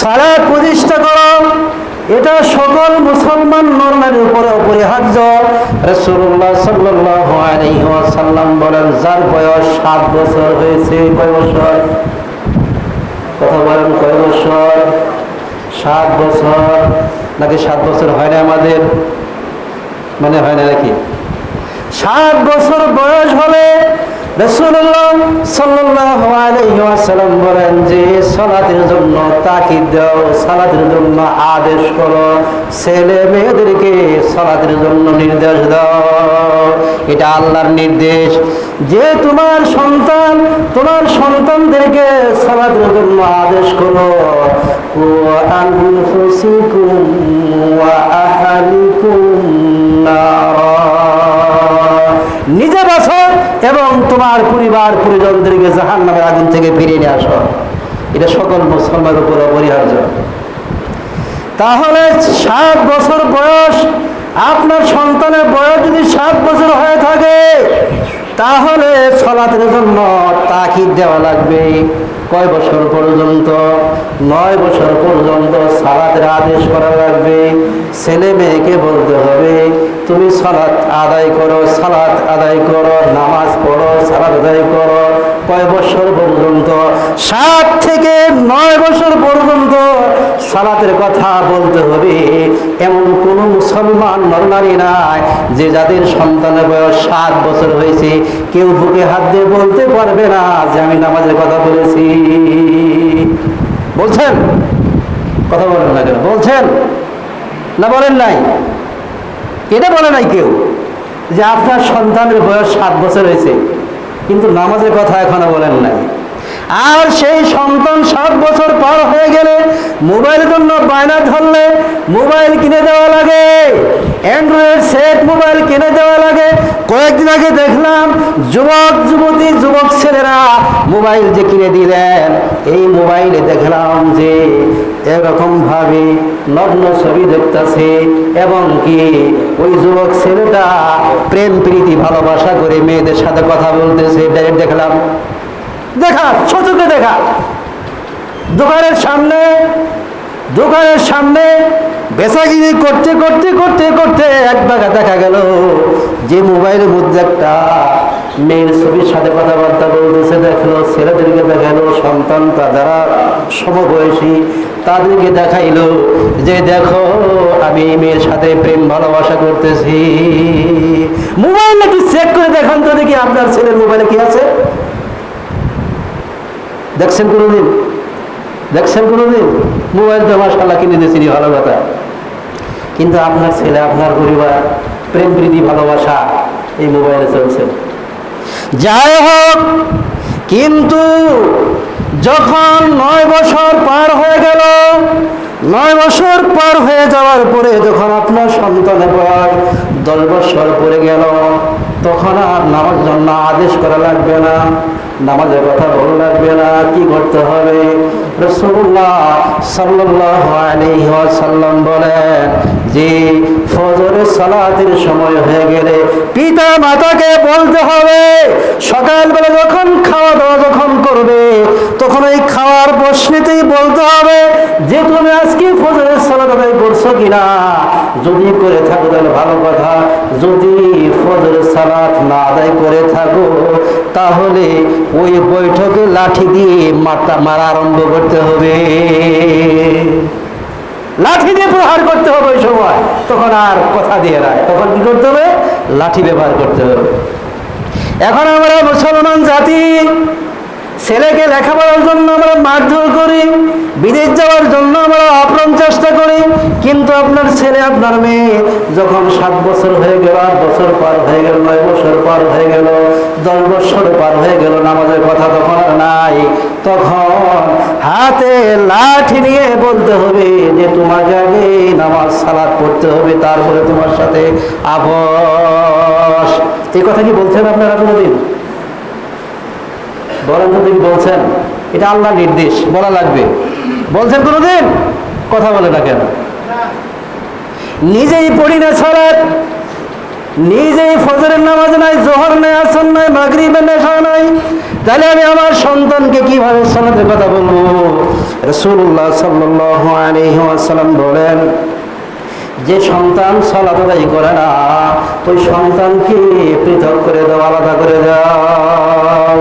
সালাদ প্রতিষ্ঠা করো। এটা সকল মুসলমান নর্মের উপরে অপরিহার্য। রসুল্লাহ সাল্লাহ আলহিহাসাল্লাম বলেন, যার বয়স সাত বছর হয়েছে, কয় বছর? কথা বলেন, কয় বছর? সাত বছর। নাকি সাত বছর হয় না আমাদের? মানে হয় না নাকি? সাত বছর বয়স হলে বলেন যে জন্য দাও জন্য আদেশ করো। ছেলে মেয়েদেরকে সালাতের জন্য নির্দেশ দাও। এটা আল্লাহর নির্দেশ। যে তোমার সন্তান, তোমার সন্তানদেরকে সালাতের জন্য আদেশ করো পরিবার পরিজনদেরকে জাহান নামের আগুন থেকে ফিরিয়ে নিয়ে আসো। এটা সকল মুসলমানের উপর অপরিহার্য। তাহলে সাত বছর বয়স, আপনার সন্তানের বয়স যদি সাত বছর হয়ে থাকে, তাহলে সলাতের জন্য তাকিদ দেওয়া লাগবে। কয় বছর পর্যন্ত? নয় বছর পর্যন্ত সালাতের আদেশ করা ছেলে মেয়েকে বলতে হবে, তুমি সালাত আদায় করো, সালাত আদায় করো, নামাজ পড়ো, সালাত আদায় করো। কয় বছর পর্যন্ত? সাত থেকে নয় বছর পর্যন্ত সালাতের কথা বলতে হবে। এমন কোন মুসলমান নরনারী নাই যে যাদের সন্তানের বয়স সাত বছর হয়েছে, কেউ বুকে হাত দিয়ে বলতে পারবে না যে আমি নামাজের কথা বলেছি। বলছেন? কথা বলেন না কেন? বলছেন? না বলেন নাই? এটা বলে নাই কেউ যে আপনার সন্তানের বয়স সাত বছর হয়েছে, কিন্তু নামাজের কথা এখনও বলেন নাই। আর সেই সন্তান সাত বছর পার হয়ে গেলে মোবাইলের জন্য বায়না ধরলে মোবাইল কিনে দেওয়া লাগে, অ্যান্ড্রয়েড সেট মোবাইল কিনে দেওয়া লাগে। কয়েকদিন আগে দেখলাম যুবক যুবতী যুবক ছেলেরা মোবাইল যে কিনে দিলেন, এই মোবাইলে দেখলাম যে এরকম ভাবে নগ্ন ছবি দেখতেছে এবং কি ওই যুবক ছেলেটা প্রেম, প্রীতি, ভালোবাসা করে মেয়েদের সাথে কথা বলতেছে। ডাইরেক্ট দেখলাম, দেখা চোখে দেখা। দোকানের সামনে দোকানের সামনে বেচাগিরি করতে করতে করতে করতে এক দেখা গেল, যে মোবাইলের মধ্যে একটা মেয়ের ছবির সাথে কথাবার্তা বলতেছে, দেখল ছেলেদেরকে দেখাল সন্তানটা যারা সমবয়সী, তাদেরকে দেখাইলো যে দেখো, আমি মেয়ের সাথে প্রেম ভালোবাসা করতেছি। মোবাইল নাকি চেক করে দেখান তো দেখি আপনার ছেলের মোবাইলে কি আছে। দেখছেন কোনোদিন? দেখছেন কোনোদিন? মোবাইল তো মাসাল্লাহ কিনে দিয়েছি ভালো কথা। কিন্তু আপনার ছেলে, আপনার পরিবার প্রেম প্রীতি ভালোবাসা এই মোবাইলে চলছে। যাই হোক, কিন্তু যখন নয় বছর পার হয়ে গেল, নয় বছর পার হয়ে যাওয়ার পরে যখন আপনার সন্তানের বয়স দশ বছর পরে গেল, তখন আর নামাজ জন্য আদেশ করা লাগবে না, নামাজের কথা ভালো লাগবে না, কি করতে হবে? রসুল্লাহ সাল্লাহ আলাইহি ওয়াসাল্লাম বলেন যে ফজরের সালাতের সময় হয়ে গেলে পিতা মাতাকে বলতে হবে, সকালবেলা যখন খাওয়া দাওয়া যখন করবে, তখন ওই খাওয়ার প্রশ্নেতেই বলতে হবে যে তুমি আজকে ফজরের সালাত আদায় করছ কিনা। যদি করে থাকো তাহলে ভালো কথা, যদি ফজরের সালাত না আদায় করে থাকো, তাহলে ওই বৈঠকে লাঠি দিয়ে মারটা মারা আরম্ভ করতে হবে। লাঠি দিয়ে প্রহার করতে হবে ওই সময়। তখন আর কথা দিয়ে রাখ তখন কি করতে হবে? লাঠি ব্যবহার করতে হবে। এখন আমরা মুসলমান জাতি ছেলেকে লেখাপড়ার জন্য আমরা মারধর করি, বিদেশ যাওয়ার জন্য আমরা আপ্রাণ চেষ্টা করি, কিন্তু আপনার ছেলে, আপনার মেয়ে যখন সাত বছর হয়ে গেল, আট বছর পার হয়ে গেল, নয় বছর পার হয়ে গেল, দশ বছর পার হয়ে গেল, নামাজের কথা তখন আর নাই, তখন হাতে লাঠি নিয়ে বলতে হবে যে, তোমাকে আগে নামাজ সালাদ পড়তে হবে, তারপরে তোমার সাথে আবস। এই কথা কি বলছেন আপনারা কোনোদিন? বলেন তো দেখি বলছেন। এটা আল্লাহ নির্দেশ, বলা লাগবে। বলছেন কোনোদিন? কথা বলে না কেন নিজেই পড়ি না ছড়াত নিজেই ফজরের নামাজ নাই, জোহর নাই আসন নাই মাগরিবের নেশা নাই। তাহলে আমি আমার সন্তানকে কীভাবে সালাতের কথা বলব? রসুল্লাহ সাল্লাহ আলহিহাসাল্লাম বলেন, যে সন্তান সলাত আদায় করে না, ওই সন্তানকে পৃথক করে দাও, আলাদা করে দাও।